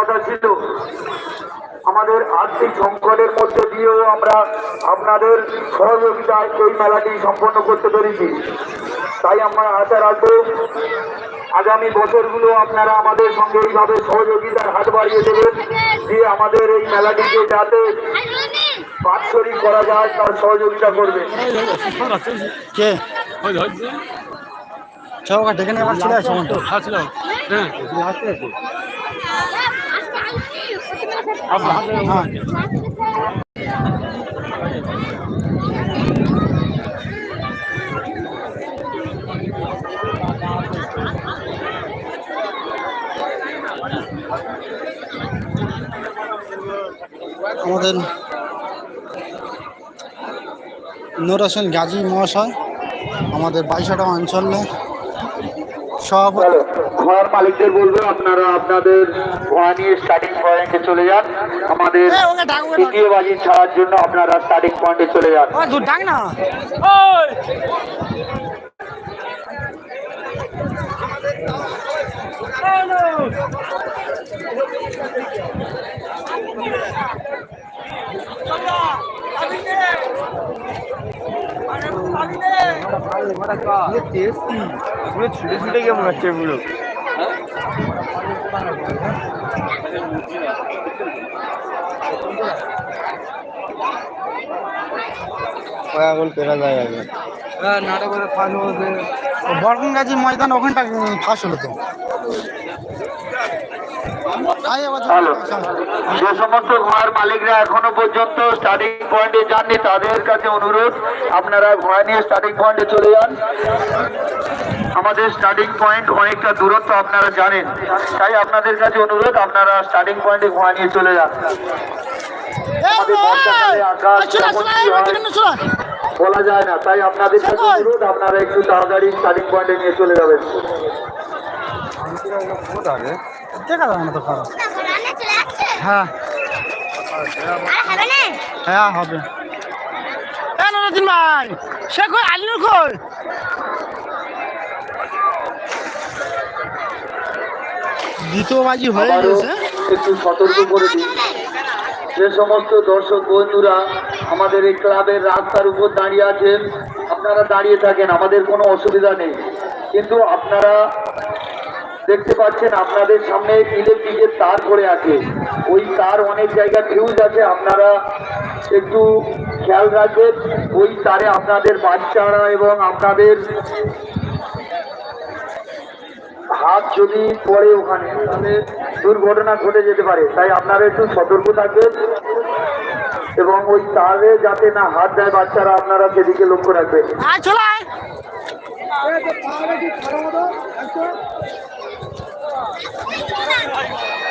কথা ছিল। আমাদের আর্থিক সংকটের মধ্যে দিয়েও আমরা আপনাদের সহযোগিতায় এই মেলাটি সম্পন্ন করতে পেরেছি। তাই আমরা আশা রাখব আগামী বছরগুলো আপনারা আমাদের সঙ্গে এইভাবে সহযোগিতার হাত বাড়িয়ে দেবেন দিয়ে আমাদের এই মেলাটিকে যাতে বাৎসরিক করা যায় তার সহযোগিতা করবে নিয়ে আমার চলে আসো। হ্যাঁ আমাদের নুর হোসেন গাজী মহাশয় আমাদের বাইশাটা অঞ্চলে সভাপতি ঘোড়ার মালিকদের বলব আপনারা আপনাদের নিয়ে স্টার্টিং পয়েন্টে চলে যান। আমাদের। তৃতীয় বাজি ছাড়ার জন্য আপনারা স্টার্টিং পয়েন্টে চলে যান। না। ছুটে ছুটে কেমন হচ্ছে পুরো এখন পেরা যায় আগে বরগুন গাজী ময়দান, ওখানটা ফাঁস হলো তো। যে সমস্ত ঘোড়ার মালিকরা এখনও পর্যন্ত স্টার্টিং পয়েন্টে যাননি তাদের কাছে অনুরোধ আপনারা ঘোড়া নিয়ে স্টার্টিং পয়েন্টে চলে যান। আমাদের স্টার্টিং পয়েন্ট অনেকটা দূরত্ব আপনারা জানেন তাই আপনাদের কাছে অনুরোধ আপনারা স্টার্টিং পয়েন্টে ঘোড়া নিয়ে চলে যান। বলা যায় না তাই আপনাদের কাছে অনুরোধ আপনারা একটু তাড়াতাড়ি স্টার্টিং পয়েন্টে নিয়ে চলে যাবেন। দেখা যাবে না তো খারাপ রান্না হ্যাঁ। হবে হ্যাঁ হবে। ভাই সে কই? আলিনুর কই? দ্বিতীয় হয়ে গেছে। একটু সতর্ক করে দিই যে সমস্ত দর্শক বন্ধুরা আমাদের এই ক্লাবের রাস্তার উপর দাঁড়িয়ে আছেন আপনারা দাঁড়িয়ে থাকেন আমাদের কোনো অসুবিধা নেই। কিন্তু আপনারা দেখতে পাচ্ছেন আপনাদের সামনে ইলেকট্রিকের তার পড়ে আছে। ওই তার অনেক জায়গায় ফিউজ আছে আপনারা একটু খেয়াল রাখবেন। ওই তারে আপনাদের বাচ্চারা এবং আপনাদের হাত যদি পড়ে ওখানে তাহলে দুর্ঘটনা ঘটে যেতে পারে। তাই আপনারা একটু সতর্ক থাকবেন এবং ওই তারে যাতে না হাত দেয় বাচ্চারা আপনারা সেদিকে লক্ষ্য রাখবেন। いいじゃない。